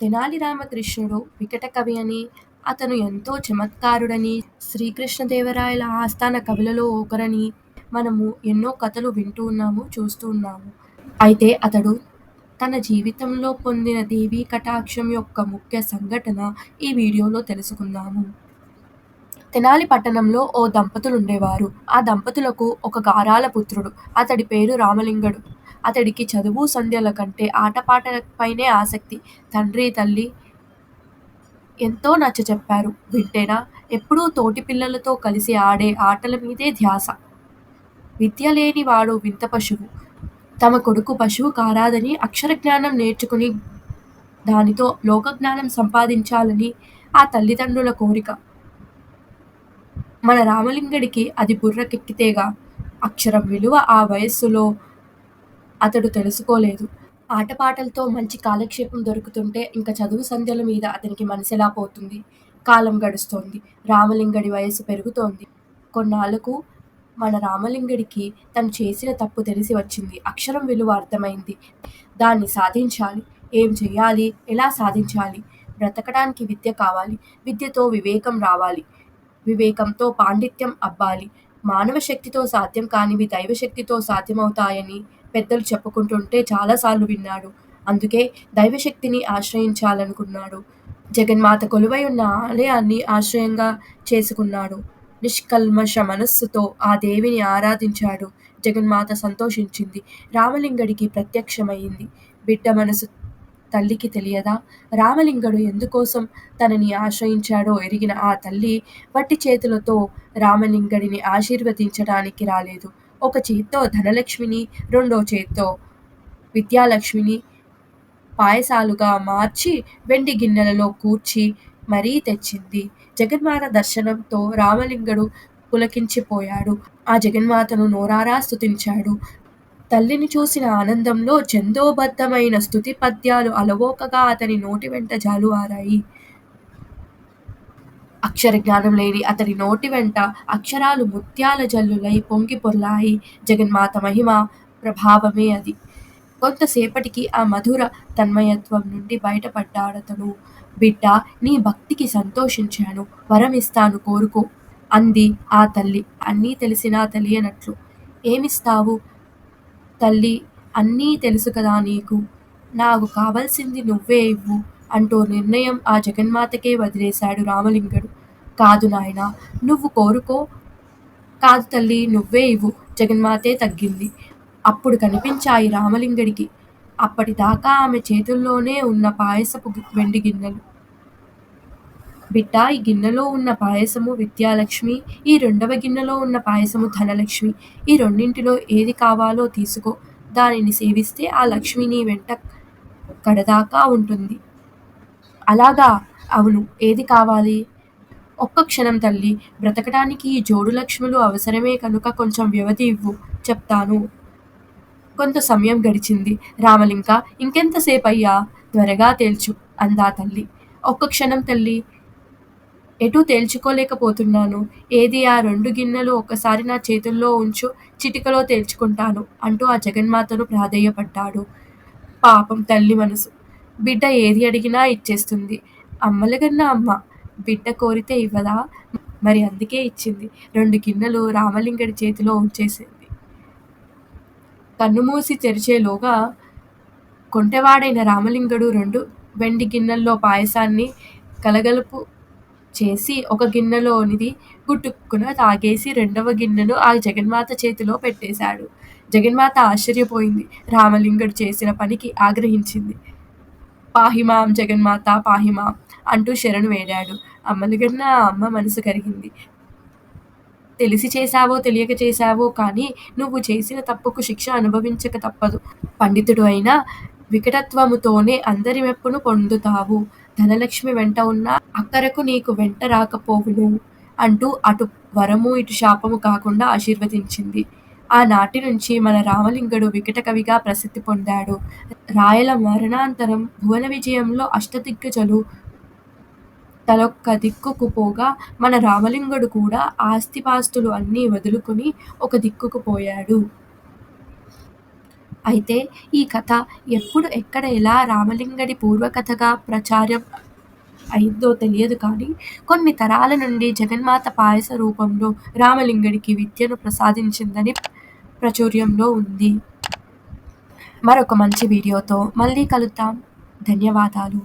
తెనాలి రామకృష్ణుడు వికట కవి అని, అతను ఎంతో చమత్కారుడని, శ్రీకృష్ణదేవరాయల ఆస్థాన కవులలో ఒకరని మనము ఎన్నో కథలు వింటూ ఉన్నాము, చూస్తూ ఉన్నాము. అయితే అతడు తన జీవితంలో పొందిన దేవీ కటాక్షం యొక్క ముఖ్య సంఘటన ఈ వీడియోలో తెలుసుకుందాము. తెనాలి పట్టణంలో ఓ దంపతులు ఉండేవారు ఆ దంపతులకు ఒక గారాల పుత్రుడు. అతడి పేరు రామలింగడు. అతడికి చదువు సంధ్యల కంటే ఆటపాటలపైనే ఆసక్తి. తండ్రి, తల్లి ఎంతో నచ్చ చెప్పారు వింటేనా ఎప్పుడూ తోటి పిల్లలతో కలిసి ఆడే ఆటల మీదే ధ్యాస. విద్య లేని వాడు వింత పశువు. తమ కొడుకు పశువు కారాదని అక్షర జ్ఞానం నేర్చుకుని దానితో లోకజ్ఞానం సంపాదించాలని ఆ తల్లిదండ్రుల కోరిక. మన రామలింగడికి అది బుర్రకెక్కితేగా అక్షరం విలువ ఆ వయస్సులో అతడు తెలుసుకోలేదు. ఆటపాటలతో మంచి కాలక్షేపం దొరుకుతుంటే ఇంక చదువు సంధ్యల మీద అతనికి మనసెలా పోతుంది? కాలం గడుస్తోంది. రామలింగడి వయస్సు పెరుగుతోంది. కొన్నాళ్ళకు మన రామలింగడికి తను చేసిన తప్పు తెలిసి వచ్చింది. అక్షరం విలువ అర్థమైంది. దాన్ని సాధించాలి. ఏం చెయ్యాలి? ఎలా సాధించాలి? బ్రతకడానికి విద్య కావాలి. విద్యతో వివేకం రావాలి. వివేకంతో పాండిత్యం అబ్బాలి. మానవ శక్తితో సాధ్యం కానివి దైవశక్తితో సాధ్యమవుతాయని పెద్దలు చెప్పుకుంటుంటే చాలాసార్లు విన్నాడు. అందుకే దైవశక్తిని ఆశ్రయించాలనుకున్నాడు. జగన్మాత కొలువై ఉన్న ఆలయాన్ని ఆశ్రయంగా చేసుకున్నాడు. నిష్కల్మష మనస్సుతో ఆ దేవిని ఆరాధించాడు. జగన్మాత సంతోషించింది. రామలింగడికి ప్రత్యక్షమైంది బిడ్డ మనసు తల్లికి తెలియదా? రామలింగడు ఎందుకోసం తనని ఆశ్రయించాడో ఎరిగిన ఆ తల్లి వట్టి చేతులతో రామలింగడిని ఆశీర్వదించడానికి రాలేదు. ఒక చేత్తో ధనలక్ష్మిని, రెండో చేత్తో విద్యాలక్ష్మిని పాయసాలుగా మార్చి వెండి గిన్నెలలో కూర్చి మరీ తెచ్చింది. జగన్మాత దర్శనంతో రామలింగడు పులకించిపోయాడు. ఆ జగన్మాతను నోరారా స్తుతించాడు. తల్లిని చూసిన ఆనందంలో ఛందోబద్ధమైన స్తుతి పద్యాలు అలవోకగా అతని నోటి వెంట జాలువారాయి. అక్షర జ్ఞానం లేని అతని నోటి వెంట అక్షరాలు ముత్యాల జల్లులై పొంగి పొర్లాయి. జగన్మాత మహిమ ప్రభావమే అది. కొంతసేపటికి ఆ మధుర తన్మయత్వం నుండి బయటపడ్డాడతను. బిడ్డ నీ భక్తికి సంతోషించాను. వరం ఇస్తాను కోరుకో అంది ఆ తల్లి అన్నీ తెలిసినా తెలియనట్లు. ఏమిస్తావు తల్లీ అన్నీ తెలుసు కదా నీకు? నాకు కావలసింది నువ్వే ఇవ్వు అంటూ నిర్ణయం ఆ జగన్మాతకే వదిలేశాడు రామలింగడు. కాదు నాయనా! నువ్వు కోరుకో కాదు తల్లి నువ్వే ఇవ్వు జగన్మాతే తగ్గింది. అప్పుడు కనిపించాయి రామలింగడికి. అప్పటిదాకా ఆమె చేతుల్లోనే ఉన్న పాయసపు వెండి గిన్నెలు. బిడ్డ ఈ గిన్నెలో ఉన్న పాయసము విద్యాలక్ష్మి. ఈ రెండవ గిన్నెలో ఉన్న పాయసము ధనలక్ష్మి. ఈ రెండింటిలో ఏది కావాలో తీసుకో. దానిని సేవిస్తే ఆ లక్ష్మి నీ వెంట కడదాకా ఉంటుంది. అలాగా అవును ఏది కావాలి? ఒక్క క్షణం తల్లి బ్రతకడానికి ఈ జోడు లక్ష్ములు అవసరమే కనుక కొంచెం వ్యవధి ఇవ్వు చెప్తాను. కొంత సమయం గడిచింది. రామలింగా! ఇంకెంతసేపయ్యా? త్వరగా తేల్చు అందా తల్లి. ఒక్క క్షణం తల్లి ఎటూ తేల్చుకోలేకపోతున్నాను. ఏది ఆ రెండు గిన్నెలు ఒక్కసారి నా చేతుల్లో ఉంచు చిటికలో తేల్చుకుంటాను అంటూ ఆ జగన్మాతను ప్రాధేయపడ్డాడు. పాపం తల్లి మనసు. బిడ్డ ఏది అడిగినా ఇచ్చేస్తుంది. అమ్మలగన్న అమ్మ. బిడ్డ కోరితే ఇవ్వదా? మరి అందుకే ఇచ్చింది. రెండు గిన్నెలు రామలింగడి చేతిలో ఉంచేసింది. కన్నుమూసి తెరిచేలోగా కొంటెవాడైన రామలింగడు రెండు వెండి గిన్నెల్లో పాయసాన్ని కలగలుపు చేసి ఒక గిన్నెలోనిది గుట్టుక్కున తాగేసి రెండవ గిన్నెను ఆ జగన్మాత చేతిలో పెట్టేశాడు. జగన్మాత ఆశ్చర్యపోయింది. రామలింగుడు చేసిన పనికి ఆగ్రహించింది. పాహిమాం జగన్మాత పాహిమాం అంటూ శరణు వేడాడు. అమ్మలగన్న అమ్మ మనసు కరిగింది. తెలిసి చేశావో తెలియక చేశావో కానీ నువ్వు చేసిన తప్పుకు శిక్ష అనుభవించక తప్పదు. పండితుడు అయినా వికటత్వముతోనే అందరి మెప్పును పొందుతావు. ధనలక్ష్మి వెంట ఉన్నా అక్కరకు నీకు వెంట రాకపోవును అంటూ అటు వరము ఇటు శాపము కాకుండా ఆశీర్వదించింది. ఆనాటినుంచి మన రామలింగుడు వికట కవిగా ప్రసిద్ధి పొందాడు. రాయల మరణానంతరం భువన విజయంలో అష్టదిగ్గజలు తలొక్క దిక్కుకు పోగా మన రామలింగుడు కూడా ఆస్తిపాస్తులు అన్నీ వదులుకుని ఒక దిక్కుకు పోయాడు. అయితే ఈ కథ ఎప్పుడు ఎక్కడ ఎలా రామలింగడి పూర్వకథగా ప్రచారం అయిందో తెలియదు కానీ కొన్ని తరాల నుండి జగన్మాత పాయస రూపంలో రామలింగడికి విద్యను ప్రసాదించిందని ప్రాచుర్యంలో ఉంది. మరొక మంచి వీడియోతో మళ్ళీ కలుద్దాం. ధన్యవాదాలు.